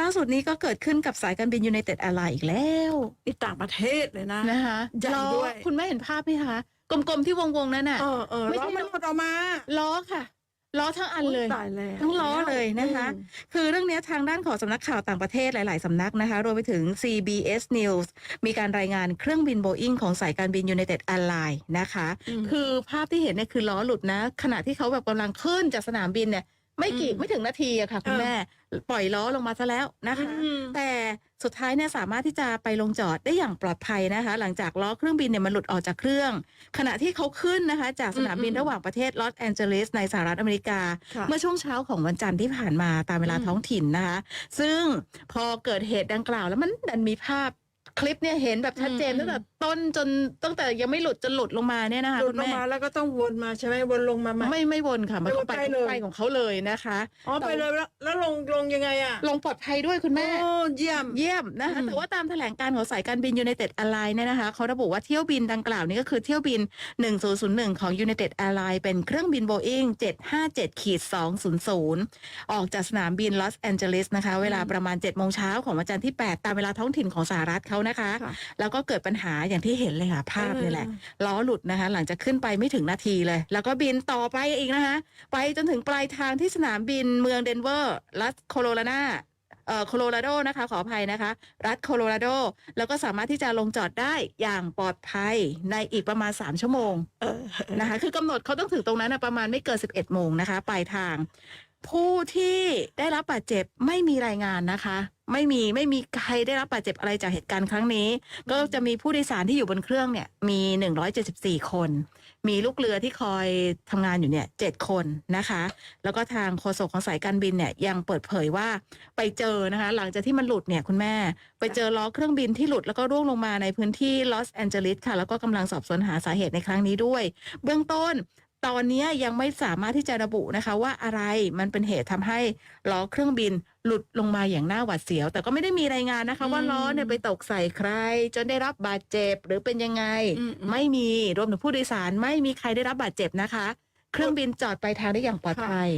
ล่าสุดนี้ก็เกิดขึ้นกับสายการบินยูไนเต็ดแอร์ไลน์อีกแล้วนี่ต่างประเทศเลยนะ นะคะใหญ่ล้อด้วยคุณแม่เห็นภาพไหมคะ กลมๆที่วงๆนั้นน่ะ เออเออไม่ล้ใช่อมันหลุดออกมาล้อค่ะ ล้อทั้งอันเลย ตายแล้วทั้งล้อเลยนะคะ อืม คือเรื่องนี้ทางด้านของสำนักข่าวต่างประเทศหลาย ๆ สำนักนะคะ รวมไปถึง CBS News มีการรายงานเครื่องบินโบอิงของสายการบิน United Airlines นะคะ อืม คือภาพที่เห็นเนี่ยคือล้อหลุดนะ ขณะที่เขาแบบกำลังขึ้นจากสนามบินเนี่ย ไม่กี่อืมไม่ถึงนาทีอะค่ะคุณเออแม่ปล่อยล้อลงมาซะแล้วนะคะอืมแต่สุดท้ายเนี่ยสามารถที่จะไปลงจอดได้อย่างปลอดภัยนะคะ หลังจากล้อเครื่องบินเนี่ยมันหลุดออกจากเครื่อง ขณะที่เขาขึ้นนะคะ จากสนามบินอืมระหว่างประเทศลอสแอนเจลิสในสหรัฐอเมริกาค่ะเมื่อช่วงเช้าของวันจันทร์ที่ผ่านมาตามเวลาอืมท้องถิ่นนะคะ ซึ่งพอเกิดเหตุดังกล่าวแล้วมันดันมีภาพ คลิปเนี่ยเห็นแบบชัดเจนอืมตั้งแต่ต้นจนตั้งแต่ยังไม่หลุดจนหลุดลงมาเนี่ยนะคะหลุดคุณลงแม่มาแล้วก็ต้องวนมาใช่ไหมวนลงมาใหม่ไม่ไม่วนค่ะมันไม่วก็นไปไปเลยไปของเขาเลยนะคะอ๋อไปเลยแล้วแล้วลงลงยังไงอะลงปลอดภัยด้วยคุณแม่โอ้เยี่ยมเยี่ยมนะคะอืมแต่ว่าตามแถลงการของสายการบิน United Airlines เนี่ยนะคะเขาระบุว่าเที่ยวบินดังกล่าวนี้ก็คือเที่ยวบิน 1001 ของ United Airlines เป็นเครื่องบิน Boeing 757ขีด200 ออกจากสนามบินลอสแอนเจลิสนะคะ เวลาประมาณ7โมงเช้าของวันจันทร์ที่ 8 ตามเวลาท้องถิ่นของสหรัฐเขานะคะค่ะแล้วก็เกิดปัญหาอย่างที่เห็นเลยค่ะ ภาพนี่แหละล้อหลุดนะคะ หลังจากขึ้นไปไม่ถึงนาทีเลย แล้วก็บินต่อไปอีกนะคะ ไปจนถึงปลายทางที่สนามบินเมืองเดนเวอร์รัฐโคโลรานาเอ่อโคโลราโดนะคะ ขออภัยนะคะ รัฐโคโลราโด แล้วก็สามารถที่จะลงจอดได้อย่างปลอดภัยในอีกประมาณ 3 ชั่วโมงเออนะคะ คือกำหนดเขาต้องถึงตรงนั้นนะประมาณไม่เกิน 11 โมงนะคะ ปลายทาง ผู้ที่ได้รับบาดเจ็บไม่มีรายงานนะคะ ไม่มีไม่มีใครได้รับบาดเจ็บอะไรจากเหตุการณ์ครั้งนี้ ก็จะมีผู้โดยสารที่อยู่บนเครื่องเนี่ยมี 174 คน มีลูกเรือที่คอยทำงานอยู่เนี่ยเคนนะคะ แล้วก็ทางโฆษกของสายการบินเนี่ยยังเปิดเผยว่าไปเจอนะคะ หลังจากที่มันหลุดเนี่ยคุณแม่ ไปเจอล้อเครื่องบินที่หลุดแล้วก็ร่วงลงมาในพื้นที่ลอสแอนเจลิสค่ะแล้วก็กำลังสอบสวนหาสาเหตุในครั้งนี้ด้วย เบื้องต้น ตอนนี้ยังไม่สามารถที่จะระบุนะคะว่าอะไรมันเป็นเหตุทำให้ล้อเครื่องบินหลุดลงมาอย่างน่าหวาดเสียว แต่ก็ไม่ได้มีรายงานนะคะ ว่าอืมล้อเนี่ยไปตกใส่ใคร จนได้รับบาดเจ็บหรือเป็นยังไงอืมอืมไม่มีรวมถึงผู้โดยสารไม่มีใครได้รับบาดเจ็บนะคะ เครื่องบินจอดไปลายทางได้อย่างปลอดภัย